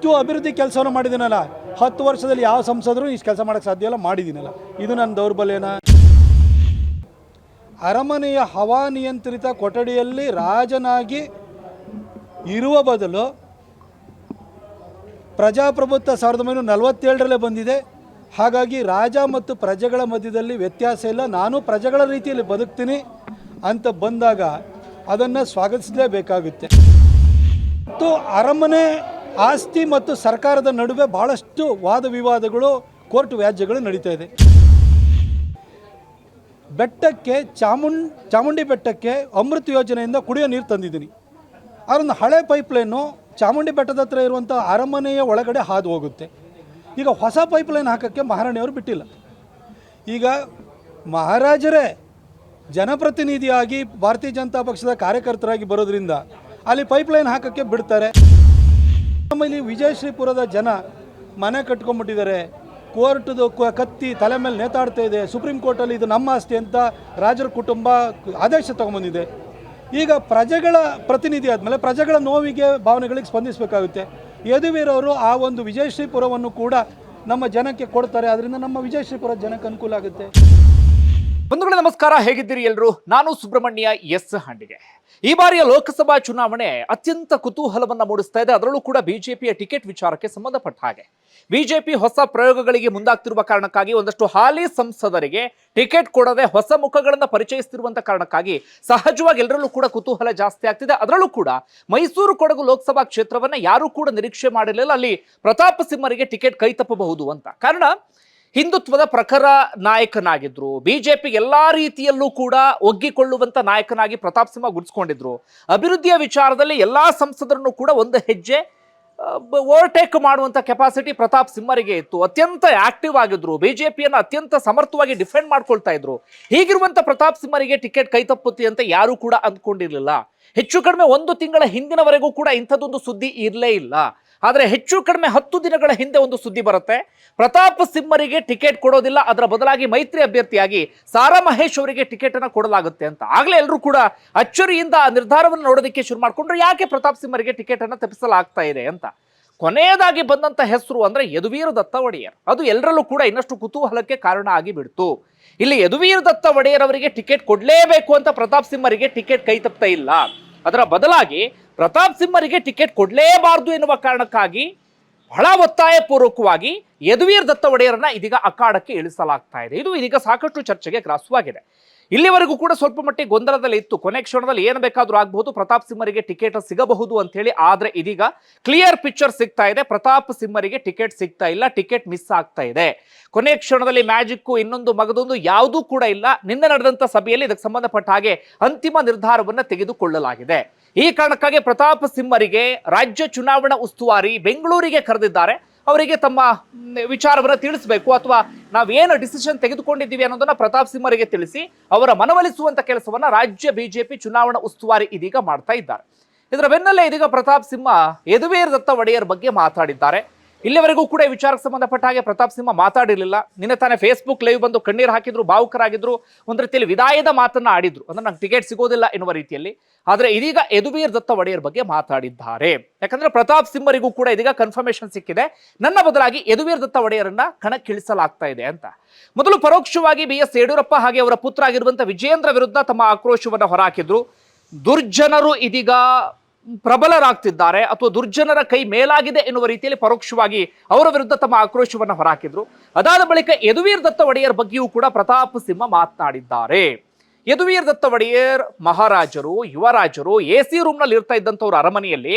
ಇಷ್ಟು ಅಭಿವೃದ್ಧಿ ಕೆಲಸವನ್ನು ಮಾಡಿದ್ದೀನಲ್ಲ, ಹತ್ತು ವರ್ಷದಲ್ಲಿ ಯಾವ ಸಂಸದರು ಇಷ್ಟು ಕೆಲಸ ಮಾಡೋಕ್ಕೆ ಸಾಧ್ಯ ಇಲ್ಲ, ಮಾಡಿದ್ದೀನಲ್ಲ. ಇದು ನನ್ನ ದೌರ್ಬಲ್ಯನ. ಅರಮನೆಯ ಹವಾನಿಯಂತ್ರಿತ ಕೊಠಡಿಯಲ್ಲಿ ರಾಜನಾಗಿ ಇರುವ ಬದಲು ಪ್ರಜಾಪ್ರಭುತ್ವ ಸಾವಿರದ ಒಂಬೈನೂರ ನಲವತ್ತೇಳರಲ್ಲೇ ಬಂದಿದೆ. ಹಾಗಾಗಿ ರಾಜ ಮತ್ತು ಪ್ರಜೆಗಳ ಮಧ್ಯದಲ್ಲಿ ವ್ಯತ್ಯಾಸ ಇಲ್ಲ. ನಾನು ಪ್ರಜೆಗಳ ರೀತಿಯಲ್ಲಿ ಬದುಕ್ತೀನಿ ಅಂತ ಬಂದಾಗ ಅದನ್ನು ಸ್ವಾಗತಿಸಲೇಬೇಕಾಗುತ್ತೆ. ಮತ್ತು ಅರಮನೆ ಆಸ್ತಿ ಮತ್ತು ಸರ್ಕಾರದ ನಡುವೆ ಭಾಳಷ್ಟು ವಾದ ವಿವಾದಗಳು, ಕೋರ್ಟ್ ವ್ಯಾಜ್ಯಗಳು ನಡೀತಾ ಇದೆ. ಬೆಟ್ಟಕ್ಕೆ ಚಾಮುಂ, ಚಾಮುಂಡಿ ಬೆಟ್ಟಕ್ಕೆ ಅಮೃತ ಯೋಜನೆಯಿಂದ ಕುಡಿಯೋ ನೀರು ತಂದಿದ್ದೀನಿ. ಅದೊಂದು ಹಳೆ ಪೈಪ್ಲೈನು, ಚಾಮುಂಡಿ ಬೆಟ್ಟದ ಹತ್ರ ಇರುವಂಥ ಅರಮನೆಯ ಒಳಗಡೆ ಹಾದು ಹೋಗುತ್ತೆ. ಈಗ ಹೊಸ ಪೈಪ್ಲೈನ್ ಹಾಕೋಕ್ಕೆ ಮಹಾರಾಣಿಯವರು ಬಿಟ್ಟಿಲ್ಲ. ಈಗ ಮಹಾರಾಜರೇ ಜನಪ್ರತಿನಿಧಿಯಾಗಿ ಭಾರತೀಯ ಜನತಾ ಪಕ್ಷದ ಕಾರ್ಯಕರ್ತರಾಗಿ ಬರೋದ್ರಿಂದ ಅಲ್ಲಿ ಪೈಪ್ಲೈನ್ ಹಾಕೋಕ್ಕೆ ಬಿಡ್ತಾರೆ. ನಮ್ಮಲ್ಲಿ ವಿಜಯಶ್ರೀಪುರದ ಜನ ಮನೆ ಕಟ್ಕೊಂಡ್ಬಿಟ್ಟಿದ್ದಾರೆ. ಕೋರ್ಟ್ದು ಕತ್ತಿ ತಲೆ ಮೇಲೆ ನೇತಾಡ್ತಾ ಇದೆ. ಸುಪ್ರೀಂ ಕೋರ್ಟಲ್ಲಿ ಇದು ನಮ್ಮ ಆಸ್ತಿ ಅಂತ ರಾಜರ ಕುಟುಂಬ ಆದೇಶ ತಗೊಂಬಂದಿದೆ ಈಗ ಪ್ರಜೆಗಳ ಪ್ರತಿನಿಧಿ ಆದಮೇಲೆ ಪ್ರಜೆಗಳ ನೋವಿಗೆ ಭಾವನೆಗಳಿಗೆ ಸ್ಪಂದಿಸಬೇಕಾಗುತ್ತೆ. ಯದುವೀರವರು ಆ ಒಂದು ವಿಜಯಶ್ರೀಪುರವನ್ನು ಕೂಡ ನಮ್ಮ ಜನಕ್ಕೆ ಕೊಡ್ತಾರೆ. ಅದರಿಂದ ನಮ್ಮ ವಿಜಯಶ್ರೀಪುರ ಜನಕ್ಕೆ ಅನುಕೂಲ ಆಗುತ್ತೆ. ಬಂಧುಗಳೇ ನಮಸ್ಕಾರ, ಹೇಗಿದ್ದೀರಿ ಎಲ್ಲರೂ ನಾನು ಸುಬ್ರಹ್ಮಣ್ಯ ಎಸ್ ಹಂಡಿಗೆ. ಈ ಬಾರಿಯ ಲೋಕಸಭಾ ಚುನಾವಣೆ ಅತ್ಯಂತ ಕುತೂಹಲವನ್ನ ಮೂಡಿಸ್ತಾ ಇದೆ. ಅದರಲ್ಲೂ ಕೂಡ ಬಿಜೆಪಿಯ ಟಿಕೆಟ್ ವಿಚಾರಕ್ಕೆ ಸಂಬಂಧಪಟ್ಟ ಹಾಗೆ. ಬಿಜೆಪಿ ಹೊಸ ಪ್ರಯೋಗಗಳಿಗೆ ಮುಂದಾಗ್ತಿರುವ ಕಾರಣಕ್ಕಾಗಿ ಒಂದಷ್ಟು ಹಾಲಿ ಸಂಸದರಿಗೆ ಟಿಕೆಟ್ ಕೊಡದೆ ಹೊಸ ಮುಖಗಳನ್ನು ಪರಿಚಯಿಸ್ತಿರುವಂತ ಕಾರಣಕ್ಕಾಗಿ ಸಹಜವಾಗಿ ಎಲ್ಲರಲ್ಲೂ ಕೂಡ ಕುತೂಹಲ ಜಾಸ್ತಿ ಆಗ್ತಿದೆ. ಅದರಲ್ಲೂ ಕೂಡ ಮೈಸೂರು ಕೊಡಗು ಲೋಕಸಭಾ ಕ್ಷೇತ್ರವನ್ನ ಯಾರೂ ಕೂಡ ನಿರೀಕ್ಷೆ ಮಾಡಿರಲಿಲ್ಲ. ಅಲ್ಲಿ ಪ್ರತಾಪ್ ಸಿಂಹರಿಗೆ ಟಿಕೆಟ್ ಕೈ ತಪ್ಪಬಹುದು ಅಂತ. ಕಾರಣ ಹಿಂದುತ್ವದ ಪ್ರಖರ ನಾಯಕನಾಗಿದ್ರು. ಬಿಜೆಪಿ ಎಲ್ಲಾ ರೀತಿಯಲ್ಲೂ ಕೂಡ ಒಗ್ಗಿಕೊಳ್ಳುವಂತ ನಾಯಕನಾಗಿ ಪ್ರತಾಪ್ ಸಿಂಹ ಗುರುತಿಸ್ಕೊಂಡಿದ್ರು ಅಭಿವೃದ್ಧಿಯ ವಿಚಾರದಲ್ಲಿ ಎಲ್ಲಾ ಸಂಸದರನ್ನು ಕೂಡ ಒಂದು ಹೆಜ್ಜೆ ಓವರ್ಟೇಕ್ ಮಾಡುವಂತ ಕೆಪಾಸಿಟಿ ಪ್ರತಾಪ್ ಸಿಂಹರಿಗೆ ಇತ್ತು. ಅತ್ಯಂತ ಆಕ್ಟಿವ್ ಆಗಿದ್ರು. ಬಿಜೆಪಿಯನ್ನು ಅತ್ಯಂತ ಸಮರ್ಥವಾಗಿ ಡಿಫೆಂಡ್ ಮಾಡ್ಕೊಳ್ತಾ ಇದ್ರು. ಹೀಗಿರುವಂತ ಪ್ರತಾಪ್ ಸಿಂಹರಿಗೆ ಟಿಕೆಟ್ ಕೈ ತಪ್ಪುತ್ತೆ ಅಂತ ಯಾರೂ ಕೂಡ ಅಂದ್ಕೊಂಡಿರಲಿಲ್ಲ. ಹೆಚ್ಚು ಕಡಿಮೆ ಒಂದು ತಿಂಗಳ ಹಿಂದಿನವರೆಗೂ ಕೂಡ ಇಂಥದ್ದೊಂದು ಸುದ್ದಿ ಇರಲೇ ಇಲ್ಲ. ಆದರೆ ಹೆಚ್ಚು ಕಡಿಮೆ ಹತ್ತು ದಿನಗಳ ಹಿಂದೆ ಒಂದು ಸುದ್ದಿ ಬರುತ್ತೆ. ಪ್ರತಾಪ್ ಸಿಂಹರಿಗೆ ಟಿಕೆಟ್ ಕೊಡೋದಿಲ್ಲ, ಅದರ ಬದಲಾಗಿ ಮೈತ್ರಿ ಅಭ್ಯರ್ಥಿಯಾಗಿ ಸಾರಾ ಮಹೇಶ್ ಅವರಿಗೆ ಟಿಕೆಟ್ ಅನ್ನು ಕೊಡಲಾಗುತ್ತೆ ಅಂತ. ಆಗ್ಲೇ ಎಲ್ಲರೂ ಕೂಡ ಅಚ್ಚರಿಯಿಂದ ಆ ನಿರ್ಧಾರವನ್ನು ನೋಡೋದಕ್ಕೆ ಶುರು ಮಾಡ್ಕೊಂಡ್ರು, ಯಾಕೆ ಪ್ರತಾಪ್ ಸಿಂಹರಿಗೆ ಟಿಕೆಟ್ ಅನ್ನು ತಪ್ಪಿಸಲಾಗ್ತಾ ಇದೆ ಅಂತ. ಕೊನೆಯದಾಗಿ ಬಂದಂತ ಹೆಸರು ಅಂದ್ರೆ ಯದುವೀರ್ ದತ್ತ ಒಡೆಯರ್ ಅದು ಎಲ್ಲರಲ್ಲೂ ಕೂಡ ಇನ್ನಷ್ಟು ಕುತೂಹಲಕ್ಕೆ ಕಾರಣ ಆಗಿಬಿಡ್ತು. ಇಲ್ಲಿ ಯದುವೀರ್ ದತ್ತ ಒಡೆಯರ್ ಅವರಿಗೆ ಟಿಕೆಟ್ ಕೊಡಲೇಬೇಕು ಅಂತ ಪ್ರತಾಪ್ ಸಿಂಹರಿಗೆ ಟಿಕೆಟ್ ಕೈ ತಪ್ತಾ ಇಲ್ಲ. ಅದರ ಬದಲಾಗಿ ಪ್ರತಾಪ್ ಸಿಂಹರಿಗೆ ಟಿಕೆಟ್ ಕೊಡಲೇಬಾರದು ಎನ್ನುವ ಕಾರಣಕ್ಕಾಗಿ ಬಹಳ ಒತ್ತಾಯ ಪೂರ್ವಕವಾಗಿ ಯದುವೀರ್ ದತ್ತ ಒಡೆಯರನ್ನ ಇದೀಗ ಅಖಾಡಕ್ಕೆ ಇಳಿಸಲಾಗ್ತಾ ಇದೆ. ಇದು ಇದೀಗ ಸಾಕಷ್ಟು ಚರ್ಚೆಗೆ ಗ್ರಾಸವಾಗಿದೆ. ಇಲ್ಲಿವರೆಗೂ ಕೂಡ ಸ್ವಲ್ಪ ಮಟ್ಟಿಗೆ ಗೊಂದಲದಲ್ಲಿ ಇತ್ತು. ಕೊನೆ ಕ್ಷಣದಲ್ಲಿ ಏನು ಬೇಕಾದರೂ ಆಗಬಹುದು. ಪ್ರತಾಪ್ ಸಿಂಹರಿಗೆ ಟಿಕೆಟ್ ಸಿಗಬಹುದು ಅಂತ ಹೇಳಿ ಆದರೆ ಇದೀಗ ಕ್ಲಿಯರ್ ಪಿಕ್ಚರ್ ಸಿಗ್ತಾ ಇದೆ. ಪ್ರತಾಪ್ ಸಿಂಹರಿಗೆ ಟಿಕೆಟ್ ಸಿಗ್ತಾ ಇಲ್ಲ. ಟಿಕೆಟ್ ಮಿಸ್ ಆಗ್ತಾ ಇದೆ. ಕೊನೆ ಕ್ಷಣದಲ್ಲಿ ಮ್ಯಾಜಿಕ್ ಇನ್ನೊಂದು ಮಗದೊಂದು ಯಾವುದೂ ಕೂಡ ಇಲ್ಲ. ನಿನ್ನೆ ನಡೆದಂಥ ಸಭೆಯಲ್ಲಿ ಇದಕ್ಕೆ ಸಂಬಂಧಪಟ್ಟ ಹಾಗೆ ಅಂತಿಮ ನಿರ್ಧಾರವನ್ನು ತೆಗೆದುಕೊಳ್ಳಲಾಗಿದೆ. ಈ ಕಾರಣಕ್ಕಾಗಿ ಪ್ರತಾಪ್ ಸಿಂಹರಿಗೆ ರಾಜ್ಯ ಚುನಾವಣಾ ಉಸ್ತುವಾರಿ ಬೆಂಗಳೂರಿಗೆ ಕರೆದಿದ್ದಾರೆ. ಅವರಿಗೆ ತಮ್ಮ ವಿಚಾರವನ್ನು ತಿಳಿಸಬೇಕು ಅಥವಾ ನಾವೇನು ಡಿಸಿಷನ್ ತೆಗೆದುಕೊಂಡಿದ್ದೀವಿ ಅನ್ನೋದನ್ನ ಪ್ರತಾಪ್ ಸಿಂಹರಿಗೆ ತಿಳಿಸಿ ಅವರ ಮನವೊಲಿಸುವಂತ ಕೆಲಸವನ್ನ ರಾಜ್ಯ ಬಿಜೆಪಿ ಚುನಾವಣಾ ಉಸ್ತುವಾರಿ ಇದೀಗ ಮಾಡ್ತಾ ಇದ್ದಾರೆ. ಇದರ ಬೆನ್ನಲ್ಲೇ ಇದೀಗ ಪ್ರತಾಪ್ ಸಿಂಹ ಯದುವೀರ್ ದತ್ತ ಒಡೆಯರ್ ಬಗ್ಗೆ ಮಾತಾಡಿದ್ದಾರೆ. ಇಲ್ಲಿವರೆಗೂ ಕೂಡ ಈ ವಿಚಾರಕ್ಕೆ ಸಂಬಂಧಪಟ್ಟ ಹಾಗೆ ಪ್ರತಾಪ್ ಸಿಂಹ ಮಾತಾಡಿರಲಿಲ್ಲ. ನಿನ್ನೆ ತಾನೇ ಫೇಸ್ಬುಕ್ ಲೈವ್ ಬಂದು ಕಣ್ಣೀರು ಹಾಕಿದ್ರು, ಭಾವುಕರಾಗಿದ್ರು, ಒಂದು ರೀತಿಯಲ್ಲಿ ವಿದಾಯದ ಮಾತನ್ನ ಆಡಿದ್ರು. ಅಂದ್ರೆ ನಂಗೆ ಟಿಕೆಟ್ ಸಿಗೋದಿಲ್ಲ ಎನ್ನುವ ರೀತಿಯಲ್ಲಿ. ಆದ್ರೆ ಇದೀಗ ಯದುವೀರ್ ದತ್ತ ಒಡೆಯರ್ ಬಗ್ಗೆ ಮಾತಾಡಿದ್ದಾರೆ. ಯಾಕಂದ್ರೆ ಪ್ರತಾಪ್ ಸಿಂಹರಿಗೂ ಕೂಡ ಇದೀಗ ಕನ್ಫರ್ಮೇಶನ್ ಸಿಕ್ಕಿದೆ. ನನ್ನ ಬದಲಾಗಿ ಯದುವೀರ್ ದತ್ತ ಒಡೆಯರನ್ನ ಕಣಕ್ಕಿಳಿಸಲಾಗ್ತಾ ಇದೆ ಅಂತ. ಮೊದಲು ಪರೋಕ್ಷವಾಗಿ ಬಿ ಎಸ್ ಯಡಿಯೂರಪ್ಪ ಹಾಗೆ ಅವರ ಪುತ್ರ ಆಗಿರುವಂತಹ ವಿಜೇಂದ್ರ ವಿರುದ್ಧ ತಮ್ಮ ಆಕ್ರೋಶವನ್ನು ಹೊರಹಾಕಿದ್ರು. ದುರ್ಜನರು ಇದೀಗ ಪ್ರಬಲರಾಗ್ತಿದ್ದಾರೆ ಅಥವಾ ದುರ್ಜನರ ಕೈ ಮೇಲಾಗಿದೆ ಎನ್ನುವ ರೀತಿಯಲ್ಲಿ ಪರೋಕ್ಷವಾಗಿ ಅವರ ವಿರುದ್ಧ ತಮ್ಮ ಆಕ್ರೋಶವನ್ನು ಹೊರಹಾಕಿದ್ರು. ಅದಾದ ಬಳಿಕ ಯದುವೀರ್ ದತ್ತ ಒಡೆಯರ್ ಬಗ್ಗೆಯೂ ಕೂಡ ಪ್ರತಾಪ್ ಸಿಂಹ ಮಾತನಾಡಿದ್ದಾರೆ. ಯದುವೀರ್ ದತ್ತ ಒಡೆಯರ್ ಮಹಾರಾಜರು, ಯುವರಾಜರು ಎ ಸಿ ರೂಮ್ನಲ್ಲಿ ಇರ್ತಾ ಇದ್ದಂಥವ್ರ ಅರಮನೆಯಲ್ಲಿ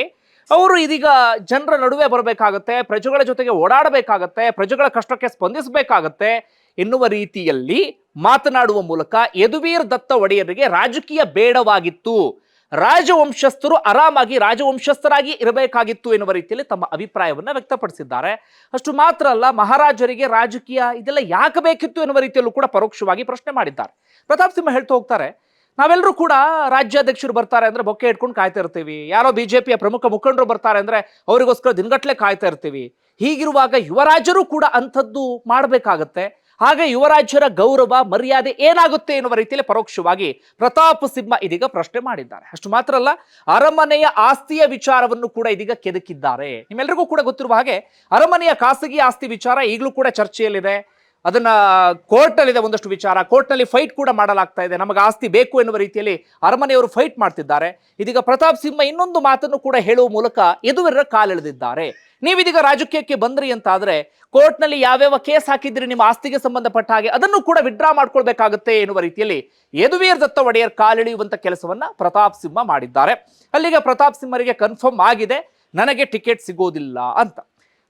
ಅವರು ಇದೀಗ ಜನರ ನಡುವೆ ಬರಬೇಕಾಗತ್ತೆ, ಪ್ರಜೆಗಳ ಜೊತೆಗೆ ಓಡಾಡಬೇಕಾಗತ್ತೆ, ಪ್ರಜೆಗಳ ಕಷ್ಟಕ್ಕೆ ಸ್ಪಂದಿಸಬೇಕಾಗತ್ತೆ ಎನ್ನುವ ರೀತಿಯಲ್ಲಿ ಮಾತನಾಡುವ ಮೂಲಕ ಯದುವೀರ್ ದತ್ತ ಒಡೆಯರಿಗೆ ರಾಜಕೀಯ ಬೇಡವಾಗಿತ್ತು. ರಾಜವಂಶಸ್ಥರು ಆರಾಮಾಗಿ ರಾಜವಂಶಸ್ಥರಾಗಿ ಇರಬೇಕಾಗಿತ್ತು ಎನ್ನುವ ರೀತಿಯಲ್ಲಿ ತಮ್ಮ ಅಭಿಪ್ರಾಯವನ್ನು ವ್ಯಕ್ತಪಡಿಸಿದ್ದಾರೆ. ಅಷ್ಟು ಮಾತ್ರ ಅಲ್ಲ, ಮಹಾರಾಜರಿಗೆ ರಾಜಕೀಯ ಇದೆಲ್ಲ ಯಾಕೆ ಬೇಕಿತ್ತು ಎನ್ನುವ ರೀತಿಯಲ್ಲೂ ಕೂಡ ಪರೋಕ್ಷವಾಗಿ ಪ್ರಶ್ನೆ ಮಾಡಿದ್ದಾರೆ. ಪ್ರತಾಪ್ ಸಿಂಹ ಹೇಳ್ತಾ ಹೋಗ್ತಾರೆ, ನಾವೆಲ್ಲರೂ ಕೂಡ ರಾಜ್ಯಾಧ್ಯಕ್ಷರು ಬರ್ತಾರೆ ಅಂದ್ರೆ ಬೊಕ್ಕೆ ಇಟ್ಕೊಂಡು ಕಾಯ್ತಾ ಇರ್ತೀವಿ. ಯಾರೋ ಬಿಜೆಪಿಯ ಪ್ರಮುಖ ಮುಖಂಡರು ಬರ್ತಾರೆ ಅಂದ್ರೆ ಅವರಿಗೋಸ್ಕರ ದಿನಗಟ್ಲೆ ಕಾಯ್ತಾ ಇರ್ತೀವಿ. ಹೀಗಿರುವಾಗ ಯುವರಾಜರು ಕೂಡ ಅಂಥದ್ದು ಮಾಡಬೇಕಾಗತ್ತೆ. ಹಾಗೆ ಯುವರಾಜ್ಯರ ಗೌರವ, ಮರ್ಯಾದೆ ಏನಾಗುತ್ತೆ ಎನ್ನುವ ರೀತಿಯಲ್ಲಿ ಪರೋಕ್ಷವಾಗಿ ಪ್ರತಾಪ್ ಸಿಂಹ ಇದೀಗ ಪ್ರಶ್ನೆ ಮಾಡಿದ್ದಾರೆ. ಅಷ್ಟು ಮಾತ್ರ ಅಲ್ಲ, ಅರಮನೆಯ ಆಸ್ತಿಯ ವಿಚಾರವನ್ನು ಕೂಡ ಇದೀಗ ಕೆದಕಿದ್ದಾರೆ. ನಿಮ್ಮೆಲ್ಲರಿಗೂ ಕೂಡ ಗೊತ್ತಿರುವ ಹಾಗೆ ಅರಮನೆಯ ಖಾಸಗಿ ಆಸ್ತಿ ವಿಚಾರ ಈಗಲೂ ಕೂಡ ಚರ್ಚೆಯಲ್ಲಿದೆ. ಅದನ್ನ ಕೋರ್ಟಲ್ಲಿದೆ ಒಂದಷ್ಟು ವಿಚಾರ. ಕೋರ್ಟ್ನಲ್ಲಿ ಫೈಟ್ ಕೂಡ ಮಾಡಲಾಗ್ತಾ ಇದೆ. ನಮಗೆ ಆಸ್ತಿ ಬೇಕು ಎನ್ನುವ ರೀತಿಯಲ್ಲಿ ಅರಮನೆಯವರು ಫೈಟ್ ಮಾಡ್ತಿದ್ದಾರೆ. ಇದೀಗ ಪ್ರತಾಪ್ ಸಿಂಹ ಇನ್ನೊಂದು ಮಾತನ್ನು ಕೂಡ ಹೇಳುವ ಮೂಲಕ ಯದುವೀರರ ಕಾಲೆಳೆದಿದ್ದಾರೆ. ನೀವಿದೀಗ ರಾಜಕೀಯಕ್ಕೆ ಬಂದ್ರಿ ಅಂತ ಆದ್ರೆ ಕೋರ್ಟ್ನಲ್ಲಿ ಯಾವ್ಯಾವ ಕೇಸ್ ಹಾಕಿದ್ರಿ ನಿಮ್ಮ ಆಸ್ತಿಗೆ ಸಂಬಂಧಪಟ್ಟ ಹಾಗೆ ಅದನ್ನು ಕೂಡ ವಿಡ್ರಾ ಮಾಡ್ಕೊಳ್ಬೇಕಾಗುತ್ತೆ ಎನ್ನುವ ರೀತಿಯಲ್ಲಿ ಯದುವೀರ್ ದತ್ತ ಒಡೆಯರ್ ಕಾಲೆಳೆಯುವಂತ ಕೆಲಸವನ್ನ ಪ್ರತಾಪ್ ಸಿಂಹ ಮಾಡಿದ್ದಾರೆ. ಅಲ್ಲಿಗೆ ಪ್ರತಾಪ್ ಸಿಂಹರಿಗೆ ಕನ್ಫರ್ಮ್ ಆಗಿದೆ. ನನಗೆ ಟಿಕೆಟ್ ಸಿಗೋದಿಲ್ಲ ಅಂತ.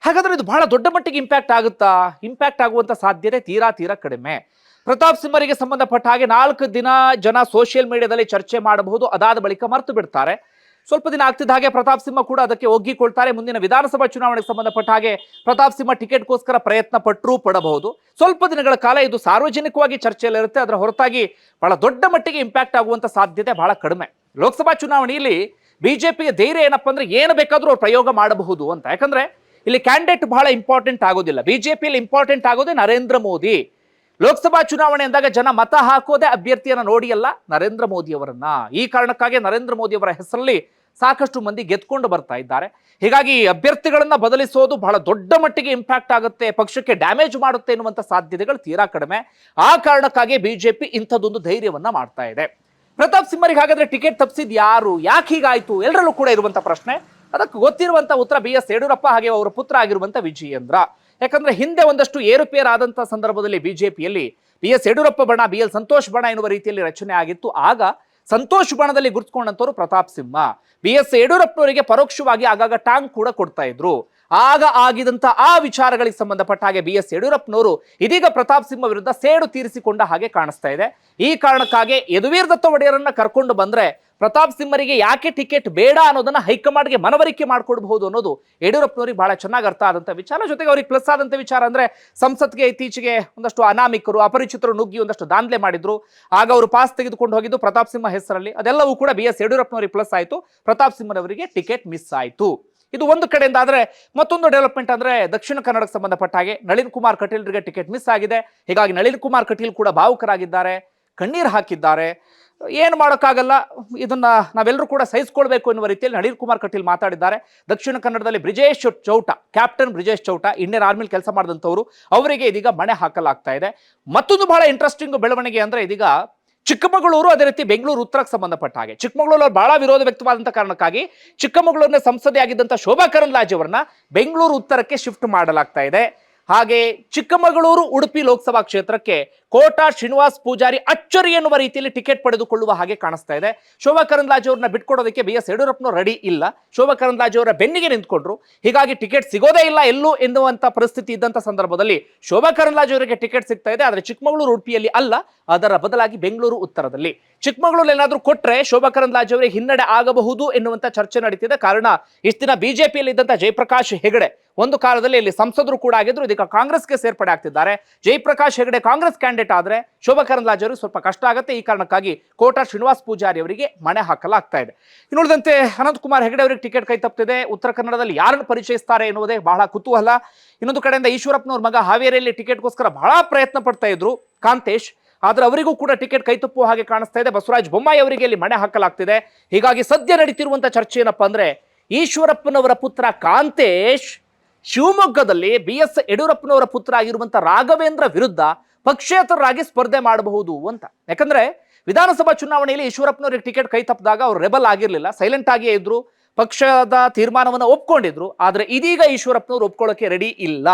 ಹಾಗಾದ್ರೆ ಇದು ಬಹಳ ದೊಡ್ಡ ಮಟ್ಟಿಗೆ ಇಂಪ್ಯಾಕ್ಟ್ ಆಗುತ್ತಾ? ಇಂಪ್ಯಾಕ್ಟ್ ಆಗುವಂತ ಸಾಧ್ಯತೆ ತೀರಾ ತೀರಾ ಕಡಿಮೆ. ಪ್ರತಾಪ್ ಸಿಂಹರಿಗೆ ಸಂಬಂಧಪಟ್ಟ ಹಾಗೆ ನಾಲ್ಕು ದಿನ ಜನ ಸೋಷಿಯಲ್ ಮೀಡಿಯಾದಲ್ಲಿ ಚರ್ಚೆ ಮಾಡಬಹುದು. ಅದಾದ ಬಳಿಕ ಮರೆತು ಬಿಡ್ತಾರೆ. ಸ್ವಲ್ಪ ದಿನ ಆಗ್ತಿದ್ದ ಹಾಗೆ ಪ್ರತಾಪ್ ಸಿಂಹ ಕೂಡ ಅದಕ್ಕೆ ಒಗ್ಗಿಕೊಳ್ತಾರೆ. ಮುಂದಿನ ವಿಧಾನಸಭಾ ಚುನಾವಣೆಗೆ ಸಂಬಂಧಪಟ್ಟ ಹಾಗೆ ಪ್ರತಾಪ್ ಸಿಂಹ ಟಿಕೆಟ್ಗೋಸ್ಕರ ಪ್ರಯತ್ನ ಪಟ್ಟರೂ ಪಡಬಹುದು. ಸ್ವಲ್ಪ ದಿನಗಳ ಕಾಲ ಇದು ಸಾರ್ವಜನಿಕವಾಗಿ ಚರ್ಚೆಯಲ್ಲಿರುತ್ತೆ. ಅದರ ಹೊರತಾಗಿ ಬಹಳ ದೊಡ್ಡ ಮಟ್ಟಿಗೆ ಇಂಪ್ಯಾಕ್ಟ್ ಆಗುವಂತ ಸಾಧ್ಯತೆ ಬಹಳ ಕಡಿಮೆ. ಲೋಕಸಭಾ ಚುನಾವಣೆಯಲ್ಲಿ ಬಿಜೆಪಿಗೆ ಧೈರ್ಯ ಏನಪ್ಪ ಅಂದ್ರೆ ಏನು ಬೇಕಾದರೂ ಪ್ರಯೋಗ ಮಾಡಬಹುದು ಅಂತ. ಯಾಕಂದ್ರೆ ಇಲ್ಲಿ ಕ್ಯಾಂಡಿಡೇಟ್ ಬಹಳ ಇಂಪಾರ್ಟೆಂಟ್ ಆಗೋದಿಲ್ಲ. ಬಿಜೆಪಿಯಲ್ಲಿ ಇಂಪಾರ್ಟೆಂಟ್ ಆಗೋದೇ ನರೇಂದ್ರ ಮೋದಿ. ಲೋಕಸಭಾ ಚುನಾವಣೆ ಅಂದಾಗ ಜನ ಮತ ಹಾಕೋದೇ ಅಭ್ಯರ್ಥಿಯನ್ನ ನೋಡಿಯಲ್ಲ ನರೇಂದ್ರ ಮೋದಿ ಅವರನ್ನ. ಈ ಕಾರಣಕ್ಕಾಗಿ ನರೇಂದ್ರ ಮೋದಿಯವರ ಹೆಸರಲ್ಲಿ ಸಾಕಷ್ಟು ಮಂದಿ ಗೆದ್ಕೊಂಡು ಬರ್ತಾ ಇದ್ದಾರೆ. ಹೀಗಾಗಿ ಅಭ್ಯರ್ಥಿಗಳನ್ನ ಬದಲಿಸೋದು ಬಹಳ ದೊಡ್ಡ ಮಟ್ಟಿಗೆ ಇಂಪ್ಯಾಕ್ಟ್ ಆಗುತ್ತೆ, ಪಕ್ಷಕ್ಕೆ ಡ್ಯಾಮೇಜ್ ಮಾಡುತ್ತೆ ಎನ್ನುವಂಥ ಸಾಧ್ಯತೆಗಳು ತೀರಾ ಕಡಿಮೆ. ಆ ಕಾರಣಕ್ಕಾಗಿ ಬಿಜೆಪಿ ಇಂಥದ್ದೊಂದು ಧೈರ್ಯವನ್ನ ಮಾಡ್ತಾ ಇದೆ. ಪ್ರತಾಪ್ ಸಿಂಹರಿಗೆ ಹಾಗಾದ್ರೆ ಟಿಕೆಟ್ ತಪ್ಪಿಸಿದ್ ಯಾರು? ಯಾಕೆ ಹೀಗಾಯ್ತು? ಎಲ್ಲರಲ್ಲೂ ಕೂಡ ಇರುವಂತ ಪ್ರಶ್ನೆ. ಅದಕ್ಕೆ ಗೊತ್ತಿರುವಂತ ಉತ್ತರ ಬಿ ಎಸ್ ಯಡಿಯೂರಪ್ಪ ಹಾಗೆ ಅವರ ಪುತ್ರ ಆಗಿರುವಂತ ವಿಜಯೇಂದ್ರ. ಯಾಕಂದ್ರೆ ಹಿಂದೆ ಒಂದಷ್ಟು ಏರುಪೇರ್ ಆದಂತ ಸಂದರ್ಭದಲ್ಲಿ ಬಿಜೆಪಿಯಲ್ಲಿ ಬಿ ಎಸ್ ಯಡಿಯೂರಪ್ಪ ಬಣ, ಬಿ ಎಲ್ ಸಂತೋಷ್ ಬಣ ಎನ್ನುವ ರೀತಿಯಲ್ಲಿ ರಚನೆ ಆಗಿತ್ತು. ಆಗ ಸಂತೋಷ್ ಬಣದಲ್ಲಿ ಗುರುತಿಸಿಕೊಂಡಂತವರು ಪ್ರತಾಪ್ ಸಿಂಹ. ಬಿ ಎಸ್ ಯಡಿಯೂರಪ್ಪನವರಿಗೆ ಪರೋಕ್ಷವಾಗಿ ಆಗಾಗ ಟಾಂಗ್ ಕೂಡ ಕೊಡ್ತಾ ಇದ್ರು. ಆಗ ಆಗಿದಂತ ಆ ವಿಚಾರಗಳಿಗೆ ಸಂಬಂಧಪಟ್ಟ ಹಾಗೆ ಬಿ ಎಸ್ ಯಡಿಯೂರಪ್ಪನವರು ಇದೀಗ ಪ್ರತಾಪ್ ಸಿಂಹ ವಿರುದ್ಧ ಸೇಡು ತೀರಿಸಿಕೊಂಡ ಹಾಗೆ ಕಾಣಿಸ್ತಾ ಇದೆ. ಈ ಕಾರಣಕ್ಕಾಗಿ ಯದುವೀರ್ ದತ್ತ ಒಡೆಯರನ್ನ ಕರ್ಕೊಂಡು ಬಂದ್ರೆ ಪ್ರತಾಪ್ ಸಿಂಹರಿಗೆ ಯಾಕೆ ಟಿಕೆಟ್ ಬೇಡ ಅನ್ನೋದನ್ನ ಹೈಕಮಾಂಡ್ಗೆ ಮನವರಿಕೆ ಮಾಡ್ಕೊಡ್ಬಹುದು ಅನ್ನೋದು ಯಡಿಯೂರಪ್ಪನವರಿಗೆ ಬಹಳ ಚೆನ್ನಾಗಿ ಅರ್ಥ ಆದಂತ ವಿಚಾರ. ಜೊತೆಗೆ ಅವ್ರಿಗೆ ಪ್ಲಸ್ ಆದಂತ ವಿಚಾರ ಅಂದ್ರೆ ಸಂಸತ್ಗೆ ಇತ್ತೀಚೆಗೆ ಒಂದಷ್ಟು ಅನಾಮಿಕರು, ಅಪರಿಚಿತರು ನುಗ್ಗಿ ಒಂದಷ್ಟು ದಾಂಧಲೆ ಮಾಡಿದ್ರು. ಆಗ ಅವರು ಪಾಸ್ ತೆಗೆದುಕೊಂಡು ಹೋಗಿದ್ದು ಪ್ರತಾಪ್ ಸಿಂಹ ಹೆಸರಲ್ಲಿ. ಅದೆಲ್ಲವೂ ಕೂಡ ಬಿ ಎಸ್ ಯಡಿಯೂರಪ್ಪನವರಿಗೆ ಪ್ಲಸ್ ಆಯಿತು. ಪ್ರತಾಪ್ ಸಿಂಹನವರಿಗೆ ಟಿಕೆಟ್ ಮಿಸ್ ಆಯಿತು. ಇದು ಒಂದು ಕಡೆಯಿಂದ ಆದರೆ ಮತ್ತೊಂದು ಡೆವಲಪ್ಮೆಂಟ್ ಅಂದ್ರೆ ದಕ್ಷಿಣ ಕನ್ನಡಕ್ಕೆ ಸಂಬಂಧಪಟ್ಟ ಹಾಗೆ ನಳಿನ್ ಕುಮಾರ್ ಕಟೀಲ್ರಿಗೆ ಟಿಕೆಟ್ ಮಿಸ್ ಆಗಿದೆ. ಹೀಗಾಗಿ ನಳಿನ್ ಕುಮಾರ್ ಕಟೀಲ್ ಕೂಡ ಭಾವುಕರಾಗಿದ್ದಾರೆ. ಕಣ್ಣೀರು ಹಾಕಿದ್ದಾರೆ. ಏನು ಮಾಡೋಕ್ಕಾಗಲ್ಲ. ಇದನ್ನು ನಾವೆಲ್ಲರೂ ಕೂಡ ಸಹಿಸ್ಕೊಳ್ಬೇಕು ಎನ್ನುವ ರೀತಿಯಲ್ಲಿ ನಳೀರ್ ಕುಮಾರ್ ಕಟೀಲ್ ಮಾತಾಡಿದ್ದಾರೆ. ದಕ್ಷಿಣ ಕನ್ನಡದಲ್ಲಿ ಬ್ರಿಜೇಶ್ ಚೌಟ, ಕ್ಯಾಪ್ಟನ್ ಬ್ರಿಜೇಶ್ ಚೌಟ, ಇಂಡಿಯನ್ ಆರ್ಮಿಲಿ ಕೆಲಸ ಮಾಡಿದಂಥವ್ರು, ಅವರಿಗೆ ಇದೀಗ ಮಣೆ ಹಾಕಲಾಗ್ತಾ ಇದೆ. ಮತ್ತೊಂದು ಬಹಳ ಇಂಟ್ರೆಸ್ಟಿಂಗ್ ಬೆಳವಣಿಗೆ ಅಂದರೆ ಇದೀಗ ಚಿಕ್ಕಮಗಳೂರು ಅದೇ ರೀತಿ ಬೆಂಗಳೂರು ಉತ್ತರಕ್ಕೆ ಸಂಬಂಧಪಟ್ಟ ಹಾಗೆ. ಚಿಕ್ಕಮಗಳೂರು ಬಹಳ ವಿರೋಧ ವ್ಯಕ್ತವಾದಂಥ ಕಾರಣಕ್ಕಾಗಿ ಚಿಕ್ಕಮಗಳೂರಿನ ಸಂಸದೆ ಆಗಿದ್ದಂಥ ಶೋಭಾ ಕರಂದ್ಲಾಜೆ ಅವರನ್ನ ಬೆಂಗಳೂರು ಉತ್ತರಕ್ಕೆ ಶಿಫ್ಟ್ ಮಾಡಲಾಗ್ತಾ ಇದೆ. ಹಾಗೆ ಚಿಕ್ಕಮಗಳೂರು ಉಡುಪಿ ಲೋಕಸಭಾ ಕ್ಷೇತ್ರಕ್ಕೆ ಕೋಟಾ ಶ್ರೀನಿವಾಸ್ ಪೂಜಾರಿ ಅಚ್ಚರಿ ಎನ್ನುವ ರೀತಿಯಲ್ಲಿ ಟಿಕೆಟ್ ಪಡೆದುಕೊಳ್ಳುವ ಹಾಗೆ ಕಾಣಿಸ್ತಾ ಇದೆ. ಶೋಭಾ ಕರಂದ್ಲಾಜೆ ಅವ್ರನ್ನ ಬಿಟ್ಕೊಡೋದಕ್ಕೆ ಬಿ ಎಸ್ ರೆಡಿ ಇಲ್ಲ. ಶೋಭಾ ಕರಂದ್ಲಾಜೆ ಅವರ ಬೆನ್ನಿಗೆ ನಿಂತ್ಕೊಂಡ್ರು. ಹೀಗಾಗಿ ಟಿಕೆಟ್ ಸಿಗೋದೇ ಇಲ್ಲ ಎಲ್ಲೂ ಎನ್ನುವಂತ ಪರಿಸ್ಥಿತಿ ಇದ್ದಂತ ಸಂದರ್ಭದಲ್ಲಿ ಶೋಭಾ ಕರಂದ್ಲಾಜೆ ಅವರಿಗೆ ಟಿಕೆಟ್ ಸಿಗ್ತಾ ಇದೆ. ಆದರೆ ಚಿಕ್ಕಮಗಳೂರು ಉಡುಪಿಯಲ್ಲಿ ಅಲ್ಲ. ಅದರ ಬದಲಾಗಿ ಬೆಂಗಳೂರು ಉತ್ತರದಲ್ಲಿ. ಚಿಕ್ಕಮಗಳೂರು ಏನಾದರೂ ಕೊಟ್ರೆ ಶೋಭಾ ಕರಂದ್ಲಾಜೆ ಅವರಿಗೆ ಹಿನ್ನಡೆ ಆಗಬಹುದು ಎನ್ನುವಂಥ ಚರ್ಚೆ ನಡೀತಿದೆ. ಕಾರಣ ಇಷ್ಟು ದಿನ ಬಿಜೆಪಿಯಲ್ಲಿ ಇದ್ದಂತ ಜಯಪ್ರಕಾಶ್ ಹೆಗಡೆ. ಒಂದು ಕಾಲದಲ್ಲಿ ಇಲ್ಲಿ ಸಂಸದರು ಕೂಡ ಆಗಿದ್ರು, ಇದೀಗ ಕಾಂಗ್ರೆಸ್ಗೆ ಸೇರ್ಪಡೆ ಆಗ್ತಿದ್ದಾರೆ. ಜಯಪ್ರಕಾಶ್ ಹೆಗಡೆ ಕಾಂಗ್ರೆಸ್ ಕ್ಯಾಂಡಿಡೇಟ್ ಆದ್ರೆ ಶೋಭಾ ಕರಂದ್ಲಾಜೆ ಅವರು ಸ್ವಲ್ಪ ಕಷ್ಟ ಆಗುತ್ತೆ. ಈ ಕಾರಣಕ್ಕಾಗಿ ಕೋಟಾ ಶ್ರೀನಿವಾಸ್ ಪೂಜಾರಿ ಅವರಿಗೆ ಮಣೆ ಹಾಕಲಾಗ್ತಾ ಇದೆ. ಇನ್ನು ಅನಂತಕುಮಾರ್ ಅನಂತ್ ಕುಮಾರ್ ಹೆಗಡೆ ಅವರಿಗೆ ಟಿಕೆಟ್ ಕೈ ತಪ್ಪಿದೆ ಉತ್ತರ ಕನ್ನಡದಲ್ಲಿ ಯಾರನ್ನು ಪರಿಚಯಿಸ್ತಾರೆ ಎನ್ನುವುದೇ ಬಹಳ ಕುತೂಹಲ. ಇನ್ನೊಂದು ಕಡೆಯಿಂದ ಈಶ್ವರಪ್ಪನವ್ರ ಮಗ ಹಾವೇರಿಯಲ್ಲಿ ಟಿಕೆಟ್ಗೋಸ್ಕರ ಬಹಳ ಪ್ರಯತ್ನ ಪಡ್ತಾ ಇದ್ರು. ಕಾಂತೇಶ್ ಆದ್ರೆ ಅವರಿಗೂ ಕೂಡ ಟಿಕೆಟ್ ಕೈ ತಪ್ಪುವ ಹಾಗೆ ಕಾಣಿಸ್ತಾ ಇದೆ. ಬಸವರಾಜ ಬೊಮ್ಮಾಯಿ ಅವರಿಗೆ ಇಲ್ಲಿ ಮಣೆ ಹಾಕಲಾಗ್ತಿದೆ. ಹೀಗಾಗಿ ಸದ್ಯ ನಡೀತಿರುವಂಥ ಚರ್ಚೆ ಏನಪ್ಪ ಅಂದ್ರೆ ಈಶ್ವರಪ್ಪನವರ ಪುತ್ರ ಕಾಂತೇಶ್ ಶಿವಮೊಗ್ಗದಲ್ಲಿ ಬಿ ಎಸ್ ಯಡಿಯೂರಪ್ಪನವರ ಪುತ್ರ ಆಗಿರುವಂಥ ರಾಘವೇಂದ್ರ ವಿರುದ್ಧ ಪಕ್ಷೇತರರಾಗಿ ಸ್ಪರ್ಧೆ ಮಾಡಬಹುದು ಅಂತ. ಯಾಕಂದ್ರೆ ವಿಧಾನಸಭಾ ಚುನಾವಣೆಯಲ್ಲಿ ಈಶ್ವರಪ್ಪನವರಿಗೆ ಟಿಕೆಟ್ ಕೈ ತಪ್ಪಿದಾಗ ಅವರು ರೆಬಲ್ ಆಗಿರಲಿಲ್ಲ. ಸೈಲೆಂಟ್ ಆಗಿಯೇ ಇದ್ರು. ಪಕ್ಷದ ತೀರ್ಮಾನವನ್ನು ಒಪ್ಕೊಂಡಿದ್ರು. ಆದರೆ ಇದೀಗ ಈಶ್ವರಪ್ಪನವರು ಒಪ್ಕೊಳ್ಳೋಕೆ ರೆಡಿ ಇಲ್ಲ.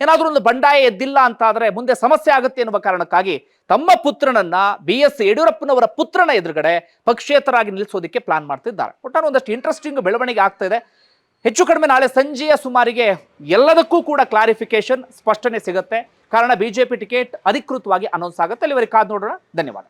ಏನಾದ್ರೂ ಒಂದು ಬಂಡಾಯ ಎದ್ದಿಲ್ಲ ಅಂತ ಆದ್ರೆ ಮುಂದೆ ಸಮಸ್ಯೆ ಆಗುತ್ತೆ ಎನ್ನುವ ಕಾರಣಕ್ಕಾಗಿ ತಮ್ಮ ಪುತ್ರನನ್ನ ಬಿ ಎಸ್ ಯಡಿಯೂರಪ್ಪನವರ ಪುತ್ರನ ಎದುರುಗಡೆ ಪಕ್ಷೇತರಾಗಿ ನಿಲ್ಲಿಸೋದಕ್ಕೆ ಪ್ಲಾನ್ ಮಾಡ್ತಿದ್ದಾರೆ. ಒಟ್ಟಾರೆ ಒಂದಷ್ಟು ಇಂಟ್ರೆಸ್ಟಿಂಗ್ ಬೆಳವಣಿಗೆ ಆಗ್ತಾ ಇದೆ. ಹೆಚ್ಚು ಕಡಿಮೆ ನಾಳೆ ಸಂಜೆಯ ಸುಮಾರಿಗೆ ಎಲ್ಲದಕ್ಕೂ ಕೂಡ ಕ್ಲಾರಿಫಿಕೇಶನ್ ಸ್ಪಷ್ಟನೆ ಸಿಗುತ್ತೆ. ಕಾರಣ ಬಿಜೆಪಿ ಟಿಕೆಟ್ ಅಧಿಕೃತವಾಗಿ ಅನೌನ್ಸ್ ಆಗುತ್ತೆ. ಅಲ್ಲಿವರೆಗೆ ಕಾದು ನೋಡೋಣ. ಧನ್ಯವಾದ.